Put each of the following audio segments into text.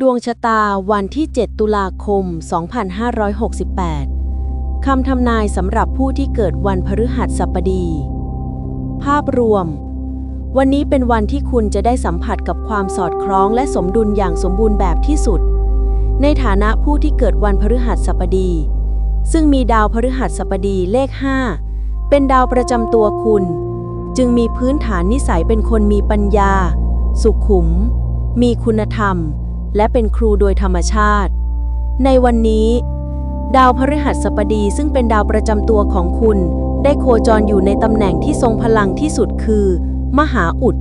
ดวงชะตาวันที่ 7 ตุลาคม 2568 คำทำนายสำหรับผู้ที่เกิดวันพฤหัสบดี ภาพรวม วันนี้เป็นวันที่คุณจะได้สัมผัสกับความสอดคล้องและสมดุลอย่างสมบูรณ์แบบที่สุด ในฐานะผู้ที่เกิดวันพฤหัสบดี ซึ่งมีดาวพฤหัสบดีเลข 5 เป็นดาวประจำตัวคุณ จึงมีพื้นฐานนิสัยเป็นคนมีปัญญา สุขุม มีคุณธรรม และเป็นครูโดยธรรมชาติ ในวันนี้ ดาวพฤหัสบดีซึ่งเป็นดาวประจำตัวของคุณ ได้โคจรอยู่ในตำแหน่งที่ทรงพลังที่สุดคือ มหาอุด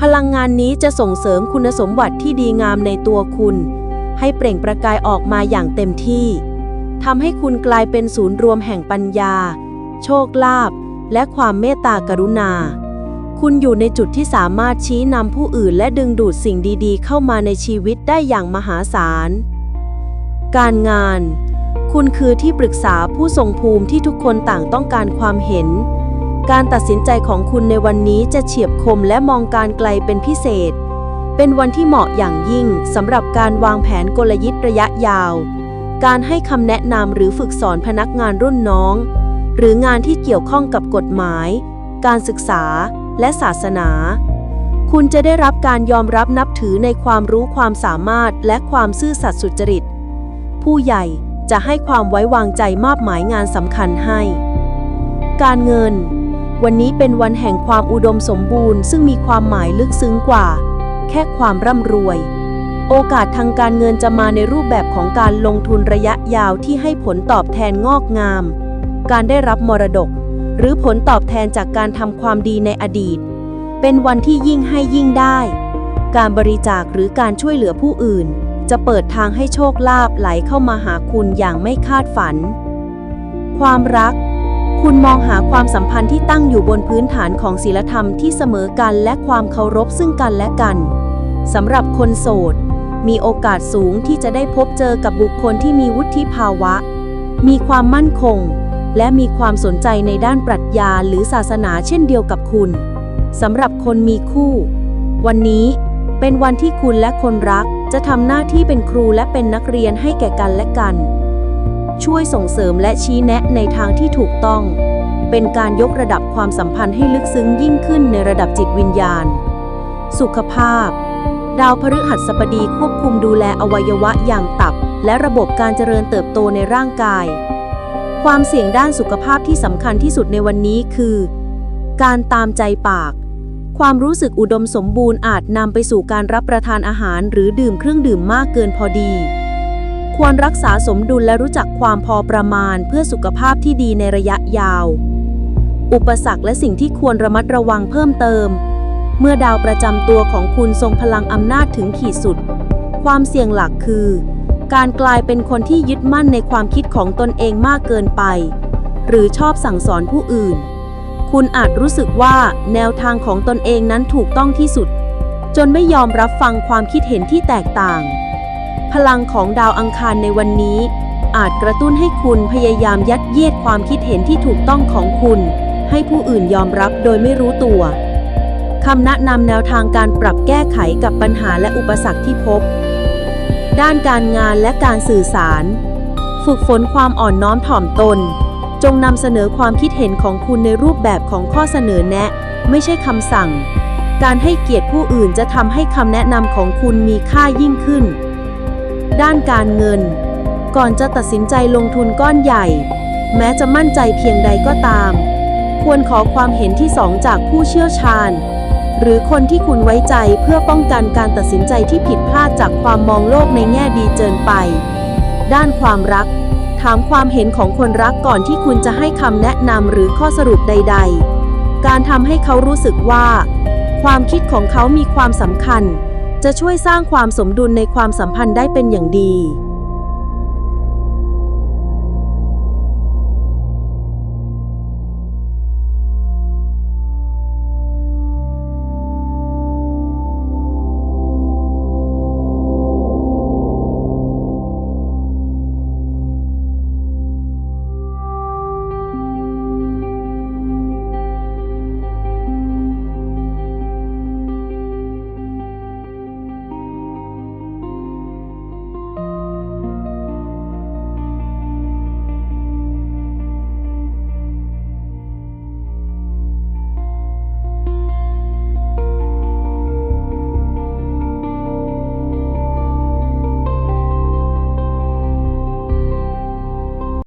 พลังงานนี้จะส่งเสริมคุณสมบัติที่ดีงามในตัวคุณ ให้เปล่งประกายออกมาอย่างเต็มที่ทำให้คุณกลายเป็นศูนย์รวมแห่งปัญญา โชคลาภและความเมตตากรุณา คุณอยู่ในจุดที่สามารถชี้นำผู้อื่นและดึงดูดสิ่งดีๆ เข้ามาในชีวิตได้อย่างมหาศาล การงาน คุณคือที่ปรึกษาผู้ทรงภูมิที่ทุกคนต่างต้องการความเห็น การตัดสินใจของคุณในวันนี้จะเฉียบคมและมองการไกลเป็นพิเศษ เป็นวันที่เหมาะอย่างยิ่งสำหรับการวางแผนกลยุทธ์ระยะยาว การให้คำแนะนำหรือฝึกสอนพนักงานรุ่นน้อง หรืองานที่เกี่ยวข้องกับกฎหมาย การศึกษา และศาสนา คุณจะได้รับการยอมรับนับถือในความรู้ความสามารถและความซื่อสัตย์สุจริต ผู้ใหญ่จะให้ความไว้วางใจมอบหมายงานสำคัญให้ การเงิน วันนี้เป็นวันแห่งความอุดมสมบูรณ์ ซึ่งมีความหมายลึกซึ้งกว่า แค่ความร่ำรวย โอกาสทางการเงินจะมาในรูปแบบของการลงทุนระยะยาวที่ให้ผลตอบแทนงอกงาม การได้รับมรดก หรือผลตอบแทนจากการทำความดีในอดีต เป็นวันที่ยิ่งให้ยิ่งได้ การบริจาคหรือการช่วยเหลือผู้อื่น จะเปิดทางให้โชคลาภไหลเข้ามาหาคุณอย่างไม่คาดฝัน ความรัก คุณมองหาความสัมพันธ์ที่ตั้งอยู่บนพื้นฐานของศีลธรรมที่เสมอกันและความเคารพซึ่งกันและกันสำหรับคนโสด มีโอกาสสูงที่จะได้พบเจอกับบุคคลที่มีวุฒิภาวะ มีความมั่นคง และมีความสนใจในด้านปรัชญาหรือศาสนาเช่นเดียวกับคุณสำหรับคนมีคู่ วันนี้เป็นวันที่คุณและคนรักจะทำหน้าที่เป็นครูและเป็นนักเรียนให้แก่กันและกัน ช่วยส่งเสริมและชี้แนะในทางที่ถูกต้อง เป็นการยกระดับความสัมพันธ์ให้ลึกซึ้งยิ่งขึ้นในระดับจิตวิญญาณ สุขภาพ ดาวพฤหัสบดีควบคุมดูแลอวัยวะอย่างตับ และระบบการเจริญเติบโตในร่างกาย ความเสี่ยงด้านสุขภาพที่สำคัญที่สุดในวันนี้คือ การตามใจปาก ความรู้สึกอุดมสมบูรณ์อาจนำไปสู่การรับประทานอาหารหรือดื่มเครื่องดื่มมากเกินพอดี ควรรักษาสมดุลและรู้จักความพอประมาณเพื่อสุขภาพที่ดีในระยะยาว อุปสรรคและสิ่งที่ควรระมัดระวังเพิ่มเติม เมื่อดาวประจำตัวของคุณทรงพลังอำนาจถึงขีดสุด ความเสี่ยงหลักคือ การกลายเป็นคนที่ยึดมั่นในความคิดของตนเองมากเกินไป หรือชอบสั่งสอนผู้อื่น คุณอาจรู้สึกว่าแนวทางของตนเองนั้นถูกต้องที่สุด จนไม่ยอมรับฟังความคิดเห็นที่แตกต่าง พลังของดาวอังคารในวันนี้ อาจกระตุ้นให้คุณพยายามยัดเยียดความคิดเห็นที่ถูกต้องของคุณ ให้ผู้อื่นยอมรับโดยไม่รู้ตัวคำแนะนำแนวทางการปรับแก้ไขกับปัญหาและอุปสรรคที่พบ ด้านการงานและการสื่อสาร ฝึกฝนความอ่อนน้อมถ่อมตน จงนำเสนอความคิดเห็นของคุณในรูปแบบของข้อเสนอแนะ ไม่ใช่คำสั่ง การให้เกียรติผู้อื่นจะทำให้คำแนะนำของคุณมีค่ายิ่งขึ้น ด้านการเงิน ก่อนจะตัดสินใจลงทุนก้อนใหญ่ แม้จะมั่นใจเพียงใดก็ตาม ควรขอความเห็นที่สองจากผู้เชี่ยวชาญ หรือคนที่คุณไว้ใจเพื่อป้องกันการตัดสินใจที่ผิดพลาดจากความมองโลกในแง่ดีเกินไป ด้านความรัก ถามความเห็นของคนรักก่อนที่คุณจะให้คำแนะนำหรือข้อสรุปใด ๆ การทำให้เขารู้สึกว่า ความคิดของเขามีความสำคัญ จะช่วยสร้างความสมดุลในความสัมพันธ์ได้เป็นอย่างดี